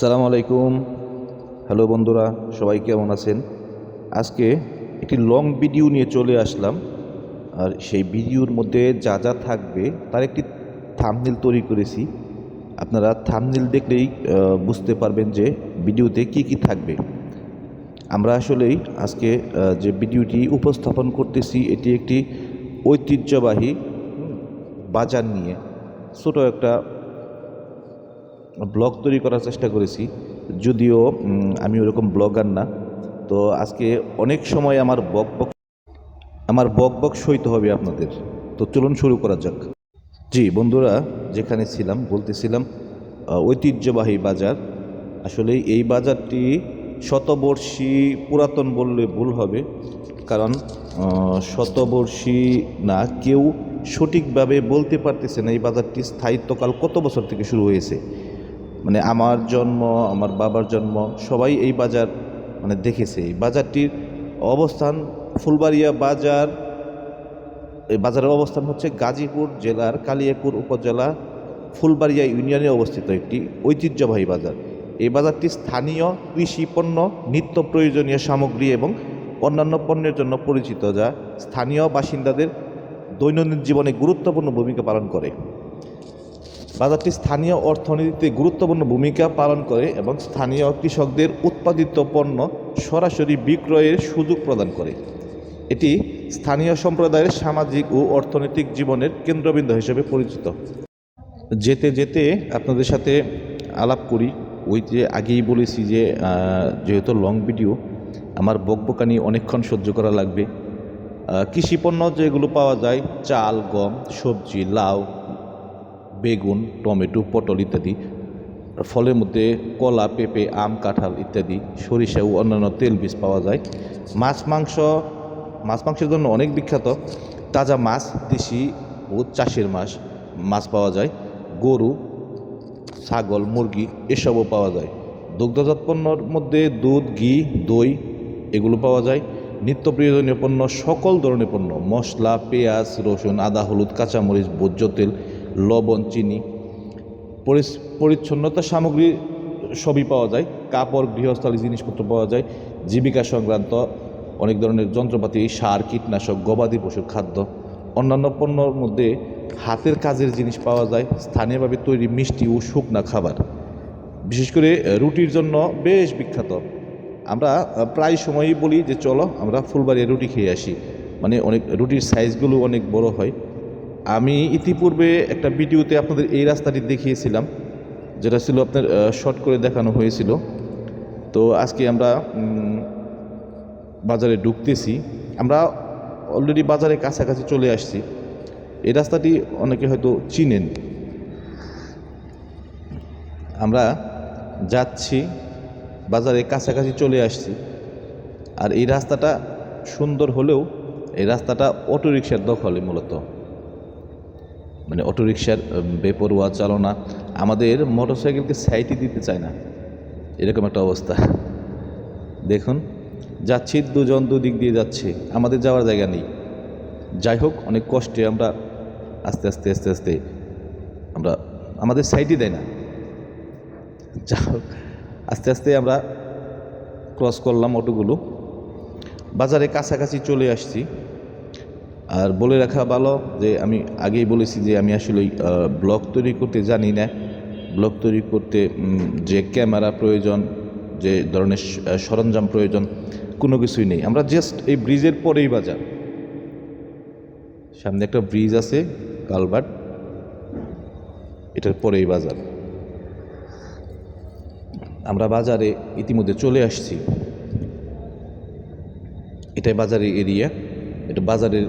সালাম আলাইকুম। হ্যালো বন্ধুরা, সবাই কেমন আছেন? আজকে একটি লং ভিডিও নিয়ে চলে আসলাম। আর সেই ভিডিওর মধ্যে যা যা থাকবে তার একটি থামনিল তৈরি করেছি। আপনারা থামনিল দেখলেই বুঝতে পারবেন যে ভিডিওতে কি কি থাকবে। আমরা আসলেই আজকে যে ভিডিওটি উপস্থাপন করতেছি, এটি একটি ঐতিহ্যবাহী বাজার নিয়ে ছোটো একটা ব্লগ তৈরি করার চেষ্টা করেছি। যদিও আমি ওরকম ব্লগার না। তো আজকে অনেক সময় আমার বক বক, আমার বক বক সইতে হবে আপনাদের। তো চলুন শুরু করা যাক। জি, বন্ধুরা, যেখানে ছিলাম, বলতেছিলাম ঐতিহ্যবাহী বাজার। আসলে এই বাজারটি শতবর্ষী পুরাতন বললে ভুল হবে। কারণ শতবর্ষী না, কেউ সঠিকভাবে বলতে পারতেছে না এই বাজারটি স্থায়িত্বকাল কত বছর থেকে শুরু হয়েছে। মানে আমার জন্ম, আমার বাবার জন্ম, সবাই এই বাজার মানে দেখেছে। এই বাজারটির অবস্থান ফুলবাড়িয়া বাজার, এই বাজারের অবস্থান হচ্ছে গাজীপুর জেলার কালিয়াপুর উপজেলা ফুলবাড়িয়া ইউনিয়নে অবস্থিত একটি ঐতিহ্যবাহী বাজার। এই বাজারটি স্থানীয় কৃষি পণ্য, নিত্য প্রয়োজনীয় সামগ্রী এবং অন্যান্য পণ্যের জন্য পরিচিত, যা স্থানীয় বাসিন্দাদের দৈনন্দিন জীবনে গুরুত্বপূর্ণ ভূমিকা পালন করে। বাজারটি স্থানীয় অর্থনীতিতে গুরুত্বপূর্ণ ভূমিকা পালন করে এবং স্থানীয় কৃষকদের উৎপাদিত পণ্য সরাসরি বিক্রয়ের সুযোগ প্রদান করে। এটি স্থানীয় সম্প্রদায়ের সামাজিক ও অর্থনৈতিক জীবনের কেন্দ্রবিন্দু হিসেবে পরিচিত। যেতে যেতে আপনাদের সাথে আলাপ করি। ওই যে আগেই বলেছি যে যেহেতু লং ভিডিও আমার বকবকানি অনেকক্ষণ সহ্য করা লাগবে। আহ, কৃষি পণ্য যেগুলো পাওয়া যায় চাল গম সবজি লাউ বেগুন, টমেটো, পটল ইত্যাদি। ফলের মধ্যে কলা, পেঁপে, আম, কাঁঠাল ইত্যাদি, সরিষা ও অন্যান্য তেল বীজ পাওয়া যায়। মাছ, মাংস, মাছ মাংসের জন্য অনেক বিখ্যাত। তাজা মাছ, দেশি ও চাষের মাছ মাছ পাওয়া যায়। গরু, ছাগল, মুরগি, এসবও পাওয়া যায়। দুগ্ধজাত পণ্যর মধ্যে দুধ, ঘি, দই, এগুলো পাওয়া যায়। নিত্য প্রয়োজনীয় পণ্য সকল ধরনের পণ্য। মশলা, পেঁয়াজ, রসুন, আদা, হলুদ, কাঁচামরিচ, ভোজ্য তেল লবণ, চিনি পরিচ্ছন্নতা সামগ্রী সবই পাওয়া যায়। কাপড়, গৃহস্থালী জিনিসপত্র পাওয়া যায়। জীবিকা সংক্রান্ত অনেক ধরনের যন্ত্রপাতি, সার, কীটনাশক, গবাদি পশুর খাদ্য, অন্যান্য পণ্যর মধ্যে হাতের কাজের জিনিস পাওয়া যায়। স্থানীয়ভাবে তৈরি মিষ্টি ও শুকনা খাবার। বিশেষ করে রুটির জন্য বেশ বিখ্যাত। আমরা প্রায় সময়ই বলি যে, চলো আমরা ফুলবাড়িয়া রুটি খেয়ে আসি। মানে অনেক, রুটির সাইজগুলো অনেক বড় হয়। আমি ইতিপূর্বে একটা ভিডিওতে আপনাদের এই রাস্তাটি দেখিয়েছিলাম, যেটা ছিল আপনার শর্ট করে দেখানো হয়েছিল। তো আজকে আমরা বাজারে ঢুকতেছি। আমরা অলরেডি বাজারে কাছাকাছি চলে আসছি। এই রাস্তাটি অনেকে হয়তো চিনেন। আমরা যাচ্ছি, বাজারে কাছাকাছি চলে আসছি। আর এই রাস্তাটা সুন্দর হলেও, এই রাস্তাটা অটোরিকশার দখলে মূলত। মানে অটোরিকশার বেপরোয়া চালনা, আমাদের মোটরসাইকেলকে সাইডই দিতে চায় না। এরকম একটা অবস্থা। দেখুন, যাচ্ছি, দুজন দুদিক দিয়ে যাচ্ছে, আমাদের যাওয়ার জায়গা নেই। যাই হোক, অনেক কষ্টে আমরা আস্তে আস্তে আস্তে আস্তে আমরা, আমাদের সাইডই দেয় না। যা হোক, আস্তে আস্তে আমরা ক্রস করলাম অটোগুলো। বাজারে কাছাকাছি চলে আসছি। আর বলে রাখা ভালো যে আমি আগেই বলেছি যে আমি আসলে ব্লগ তৈরি করতে জানি না। ব্লগ তৈরি করতে যে ক্যামেরা প্রয়োজন, যে ধরনের সরঞ্জাম প্রয়োজন, কোনো কিছুই নেই। আমরা জাস্ট এই ব্রিজের পরেই বাজার। সামনে একটা ব্রিজ আছে কালভার্ট এটার পরেই বাজার। আমরা বাজারে ইতিমধ্যে চলে আসছি। এটাই বাজারের এরিয়া এটা বাজারের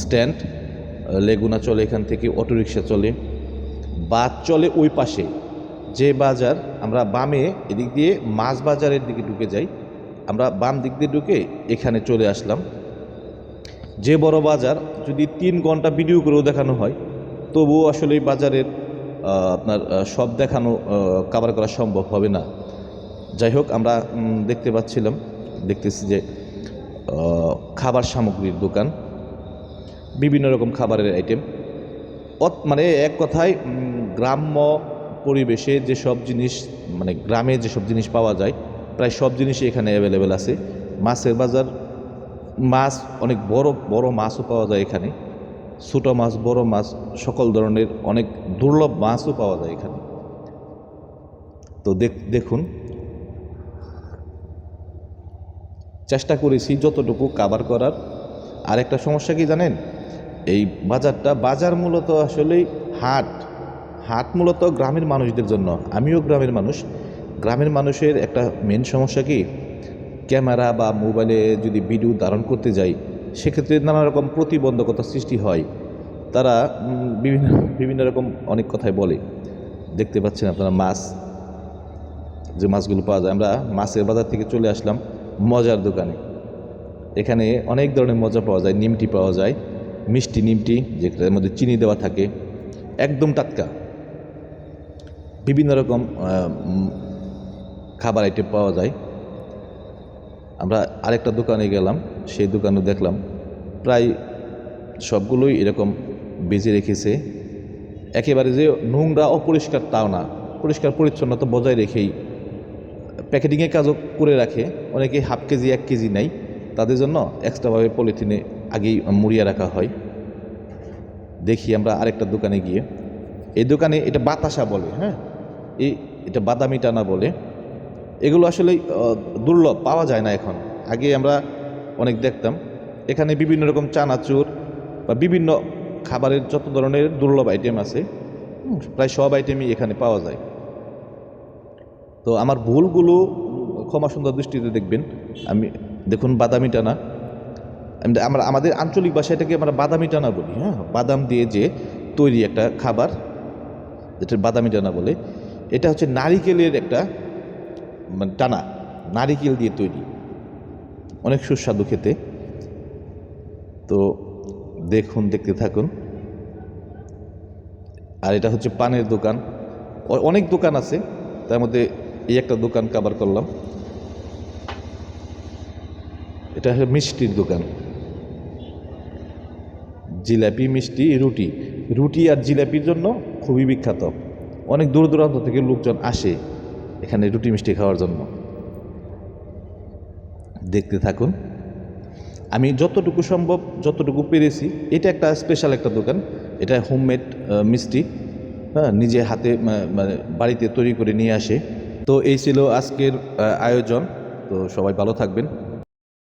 স্ট্যান্ড লেগুনা চলে এখান থেকে, অটোরিকশা চলে। বাস চলে ওই পাশে। যে বাজার, আমরা বামে এদিক দিয়ে মাছ বাজারের দিকে ঢুকে যাই। আমরা বাম দিক দিয়ে ঢুকে এখানে চলে আসলাম। যে বড় বাজার, যদি তিন ঘণ্টা ভিডিও করেও দেখানো হয়, তবুও আসলে এই বাজারের আপনার সব দেখানো কাভার করা সম্ভব হবে না। যাই হোক, আমরা দেখতে পাচ্ছিলাম, দেখতেছি যে খাবার সামগ্রীর দোকান, বিভিন্ন রকম খাবারের আইটেম মানে এক কথায় গ্রাম্য পরিবেশে যে সব জিনিস মানে গ্রামে যে সব জিনিস পাওয়া যায়, প্রায় সব জিনিসই এখানে অ্যাভেলেবেল আছে। মাছের বাজার, মাছ, অনেক বড় বড় মাছও পাওয়া যায় এখানে। ছোটো মাছ, বড় মাছ, সকল ধরনের অনেক দুর্লভ মাছও পাওয়া যায় এখানে। তো দেখুন চেষ্টা করেছি যতটুকু কাভার করার। আর একটা সমস্যা কি জানেন? এই বাজারটা, বাজার মূলত আসলেই হাট। হাট মূলত গ্রামের মানুষদের জন্য। আমিও গ্রামের মানুষ। গ্রামের মানুষের একটা মেন সমস্যা কি? ক্যামেরা বা মোবাইলে যদি ভিডিও ধারণ করতে যাই, সেক্ষেত্রে নানা রকম প্রতিবন্ধকতা সৃষ্টি হয়। তারা বিভিন্ন বিভিন্ন রকম অনেক কথাই বলে। দেখতে পাচ্ছেন আপনারা মাছ, যে মাছগুলো পাওয়া যায়। আমরা মাছের বাজার থেকে চলে আসলাম। মজার দোকানে। এখানে অনেক ধরনের মজা পাওয়া যায়, নিমটি পাওয়া যায়, মিষ্টি নিমটি যেটার মধ্যে চিনি দেওয়া থাকে, একদম টাটকা। বিভিন্ন রকম খাবার আইটেম পাওয়া যায়। আমরা আরেকটা দোকানে গেলাম, সেই দোকানে দেখলাম, প্রায় সবগুলোই এরকম বেজে রেখেছে। একেবারে যে নোংরা, অপরিষ্কার তাও না। পরিষ্কার পরিচ্ছন্নতা বজায় রেখেই প্যাকেটিংয়ের কাজও করে রাখে। অনেকে হাফ কেজি, এক কেজি নেয়। তাদের জন্য এক্সট্রাভাবে পলিথিনে আগেই মুড়িয়ে রাখা হয়। দেখি আমরা আরেকটা দোকানে গিয়ে। এই দোকানে এটা বাতাসা বলে হ্যাঁ? এই, এটা বাদামি টানা বলে। এগুলো আসলে দুর্লভ, পাওয়া যায় না এখন। আগে আমরা অনেক দেখতাম। এখানে বিভিন্ন রকম চানাচুর বা বিভিন্ন খাবারের যত ধরনের দুর্লভ আইটেম আছে প্রায় সব আইটেমই এখানে পাওয়া যায়। তো আমার ভুলগুলো ক্ষমা সুন্দর দৃষ্টিতে দেখবেন। আমি, দেখুন বাদামি টানা আমি- আমরা, আমাদের আঞ্চলিক ভাষাটাকে আমরা বাদামি টানা বলি হ্যাঁ? বাদাম দিয়ে যে তৈরি একটা খাবার, যেটা বাদামি টানা বলে, এটা হচ্ছে নারিকেলের একটা মানে টানা, নারিকেল দিয়ে তৈরি। অনেক সুস্বাদু খেতে। তো দেখুন, দেখতে থাকুন। আর এটা হচ্ছে পানের দোকান। অনেক দোকান আছে, তার মধ্যে এই একটা দোকান কাবার করলাম। এটা হচ্ছে মিষ্টির দোকান। জিলাপি, মিষ্টি, রুটি। রুটি আর জিলাপির জন্য খুবই বিখ্যাত। অনেক দূর দূরান্ত থেকে লোকজন আসে এখানে রুটি, মিষ্টি খাওয়ার জন্য। দেখতে থাকুন। আমি যতটুকু সম্ভব যতটুকু পেরেছি, এটা একটা স্পেশাল একটা দোকান। এটা হোমমেড মিষ্টি। হ্যাঁ নিজে হাতে মানে বাড়িতে তৈরি করে নিয়ে আসে। তো এই ছিল আজকের আয়োজন। তো সবাই ভালো থাকবেন।